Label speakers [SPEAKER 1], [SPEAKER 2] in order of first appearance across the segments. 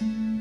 [SPEAKER 1] you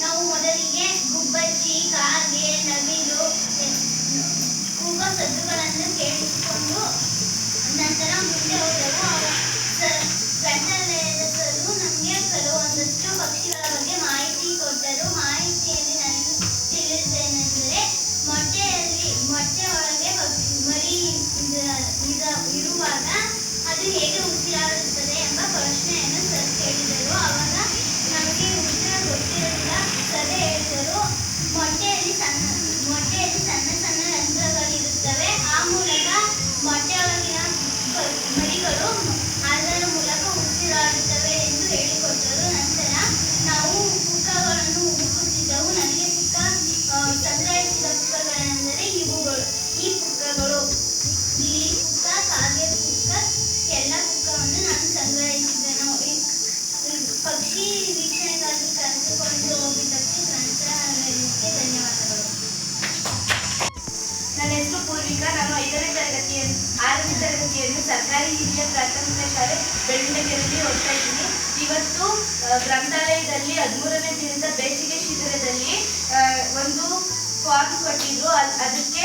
[SPEAKER 1] ನಾವು
[SPEAKER 2] ಮೊದಲಿಗೆ ಗುಬ್ಬಚ್ಚಿ ಕಾಗೆ ನವಿಲು ಕೂಗ ಸದ್ದುಗಳನ್ನು ಕೇಳಿಸಿಕೊಂಡು ನಂತರ ಮುಂದೆ ಹೋದೆವು. ಅವ ಗ್ರಂಥಾಲಯದ Матя
[SPEAKER 3] ಐದನೇ ತರಗತಿಯನ್ನು ಆರನೇ ತರಗತಿಯನ್ನು ಸರ್ಕಾರಿ ಹಿರಿಯ ಪ್ರಾಥಮಿಕ ಶಾಲೆ ಬೆಳ್ಳಿಗೆರೆಯಲ್ಲಿ ಓದ್ತಾ ಇದ್ದೀನಿ. ಇವತ್ತು ಗ್ರಂಥಾಲಯದಲ್ಲಿ, ಹದಿಮೂರನೇ ದಿನದ ಬೇಸಿಗೆ ಶಿಬಿರದಲ್ಲಿ ಒಂದು ಫಾರ್ಮ್ ಕೊಟ್ಟಿದ್ರು. ಅದ್- ಅದಕ್ಕೆ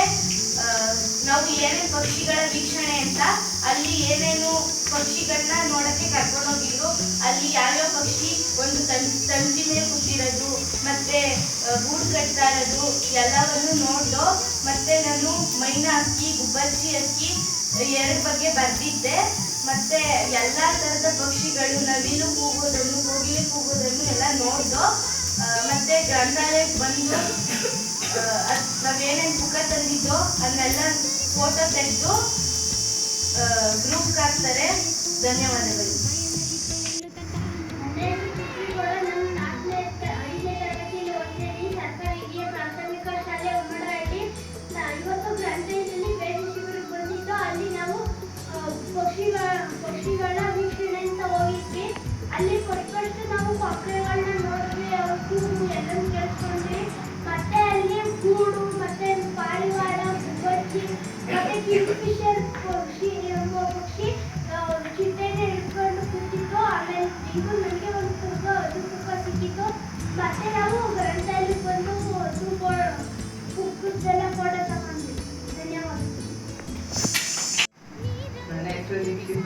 [SPEAKER 3] ನಾವು ಏನೇನು ಪಕ್ಷಿಗಳ ವೀಕ್ಷಣೆ ಅಂತ, ಅಲ್ಲಿ ಏನೇನು ಪಕ್ಷಿಗಳನ್ನ ನೋಡಕ್ಕೆ ಕರ್ಕೊಂಡು ಹೋಗಿದ್ರು ಅಲ್ಲಿ ಯಾವ್ಯಾವ ಪಕ್ಷಿ ಒಂದು ತಂತಿ ಮೇಲೆ ಕೂತಿರೋದು, ಮತ್ತೆ ಗೂಡು ಕಟ್ತಾ ಇರೋದು, ಎಲ್ಲವನ್ನು ನೋಡ್ದು, ಮತ್ತೆ ನಾನು ಮೈನಾ ಹಕ್ಕಿ ಗುಬ್ಬಚ್ಚಿ ಹಕ್ಕಿ ಎರಡು ಬಗ್ಗೆ ಬರ್ದಿದ್ದೆ. ಮತ್ತೆ ಎಲ್ಲ ತರದ ಪಕ್ಷಿಗಳು ನವಿಲು ಕೂಗೋದನ್ನು, ಕೋಗಿಲೆ ಕೂಗೋದನ್ನು ಎಲ್ಲ ನೋಡ್ದು ಮತ್ತೆ ಗ್ರಂಥಾಲಯಕ್ಕೆ ಬಂದು ನಾವೇನೇನು ಬುಕ್ಕ ತಂದಿದ್ದೋ ಅದನ್ನೆಲ್ಲ ಫೋಟೋ ತೆಗೆದು ಗ್ರೂಪ್ಗೆ ಹಾಕ್ತಾರೆ. ಧನ್ಯವಾದಗಳು.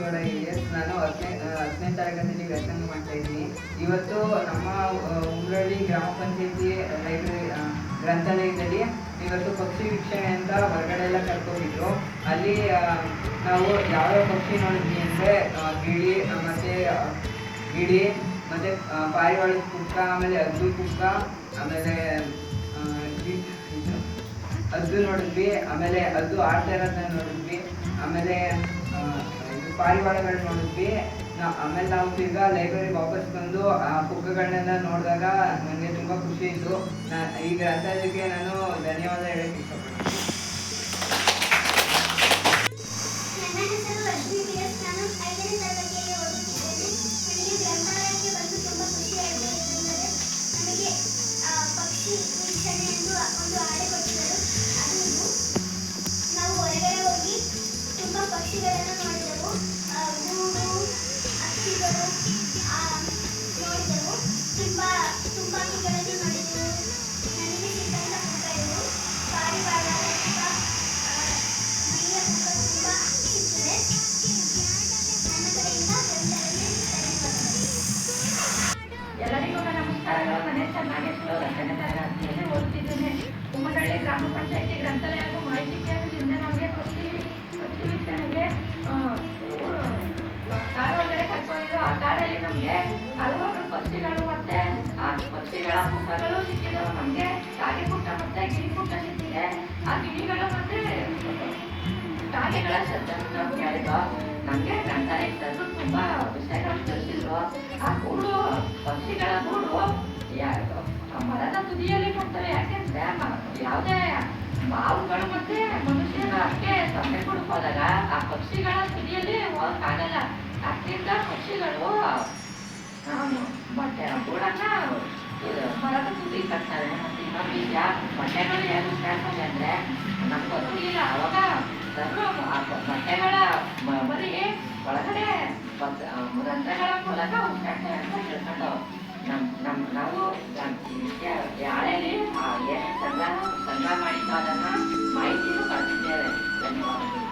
[SPEAKER 2] ಗೌಡ
[SPEAKER 4] ಎಸ್ ನಾನು ಹತ್ತನೇ ಹತ್ತನೇ ತರಗತಿಯಲ್ಲಿ ವ್ಯಾಸಂಗ ಮಾಡ್ತಾ ಇದ್ದೀನಿ. ಇವತ್ತು ನಮ್ಮ ಊರಲ್ಲಿ ಗ್ರಾಮ ಪಂಚಾಯತಿ ಲೈಬ್ರರಿ ಗ್ರಂಥಾಲಯದಲ್ಲಿ ಇವತ್ತು ಪಕ್ಷಿ ವೀಕ್ಷಣೆ ಅಂತ ಹೊರಗಡೆ ಎಲ್ಲ ಕರ್ಕೊಂಡಿದ್ರು. ಅಲ್ಲಿ ನಾವು ಯಾವ್ಯಾವ ಪಕ್ಷಿ ನೋಡಿದ್ವಿ ಅಂದರೆ ಗಿಳಿ ಮತ್ತು ಗಿಳಿ, ಮತ್ತೆ ಪಾರಿವಾಳದ ಕುಕ್ಕ ಆಮೇಲೆ ಅದ್ದು ಕುಕ್ಕ ಆಮೇಲೆ ಅದು ಇದು ನೋಡಿದ್ವಿ. ಆಮೇಲೆ ಅದು ಆಡ್ತಾ ಇರೋದನ್ನ ನೋಡಿದ್ವಿ. ಆಮೇಲೆ ಇದು ಪಾರಿವಾಳಗಳು ನೋಡಿದ್ವಿ. ಆಮೇಲೆ ನಾವು ತಿರ್ಗಾ ಲೈಬ್ರರಿ ವಾಪಸ್ ಬಂದು, ಆ ಪುಕ್ಕಗಳನ್ನೆಲ್ಲ ನೋಡಿದಾಗ ನನಗೆ ತುಂಬ ಖುಷಿ ಇತ್ತು ಈ ಗ್ರಂಥಾಲಯಕ್ಕೆ ನಾನು ಧನ್ಯವಾದ ಹೇಳಕ್ಕೆ ಇಷ್ಟಪಡ್ತೀನಿ.
[SPEAKER 3] ಗ್ರಾಮ ಪಂಚಾಯತಿ ಗ್ರಂಥಾಲಯ ಹಾಗೂ ನಮಗೆ ಪಕ್ಷಿ ಪಕ್ಷಿ ವೀಕ್ಷಣೆಗೆ ಆ, ಕಾಡಲ್ಲಿ ನಮಗೆ ಹಲವಾರು ಪಕ್ಷಿಗಳು ಮತ್ತೆ ಆ ಪಕ್ಷಿಗಳ ಪುಟ್ಟಗಳು ನಮಗೆ ಕಾಗೆ ಪುಟ್ಟ ಮತ್ತೆ ಗಿಳಿ ಪುಟ್ಟ ಸಿಕ್ಕಿದೆ. ಆ ಗಿಳಿಗಳು ಮತ್ತೆ ಕಾಗೆಗಳ ಶಬ್ದವನ್ನು ನಮಗೆ ಗ್ರಂಥಾಲಯಕ್ಕೆ ತಂದು ತುಂಬಾ ವಿಷಯಗಳು ತಿಳಿಸಿದ್ರು ಆ ಕೂಡು ಪಕ್ಷಿಗಳ ಕೂಡು ಯಾ- ಮರದ ತುದಿಯಲ್ಲಿ ಕೊಡ್ತಾರೆ ಯಾಕೆಂದ್ರೆ ಯಾವುದೇ ಬಾವುಗಳು ಮತ್ತೆ ಮನುಷ್ಯನ ಅದಕ್ಕೆ ಸೊನ್ನೆ ಕೊಡಕ್ ಹೋದಾಗ ಆ ಪಕ್ಷಿಗಳ ತುದಿಯಲ್ಲಿ ಹೋಗಕ್ಕಾಗಲ್ಲ ಅದರಿಂದ ಪಕ್ಷಿಗಳು ಬಟ್ಟೆ ಮೊಟ್ಟೆ ಗೂಡನ್ನ ಮರದ ತುದಿ ಕಟ್ತಾರೆ. ಮತ್ತೆ ಇನ್ನೊಂದು ವಿಷಯ ಮೊಟ್ಟೆಗಳು ಏನು ಕೇಳ್ತಾರೆ ಅಂದ್ರೆ ನಮ್ಗೆ ಗೊತ್ತಿಲ್ಲ ಅವಾಗ ಬಟ್ಟೆಗಳ ಮರಿ ಒಳಗಡೆ ರಂಧ್ರಗಳ ಮೂಲಕ ಹುಟ್ಟಾಡ್ತಾರೆ ಅಂತ ತಿಳ್ಕೊಂಡು ನಮ್ ನಮ್ ನಾವು ಯಾರೇ ಏನು ಸಂಗ್ರಹ ಸಂಗ್ರಹ ಮಾಡಿದ್ದು ಅದನ್ನು ಮಾಹಿತಿಯನ್ನು ಕಳಿಸಿದ್ದೇವೆ ಧನ್ಯವಾದಗಳು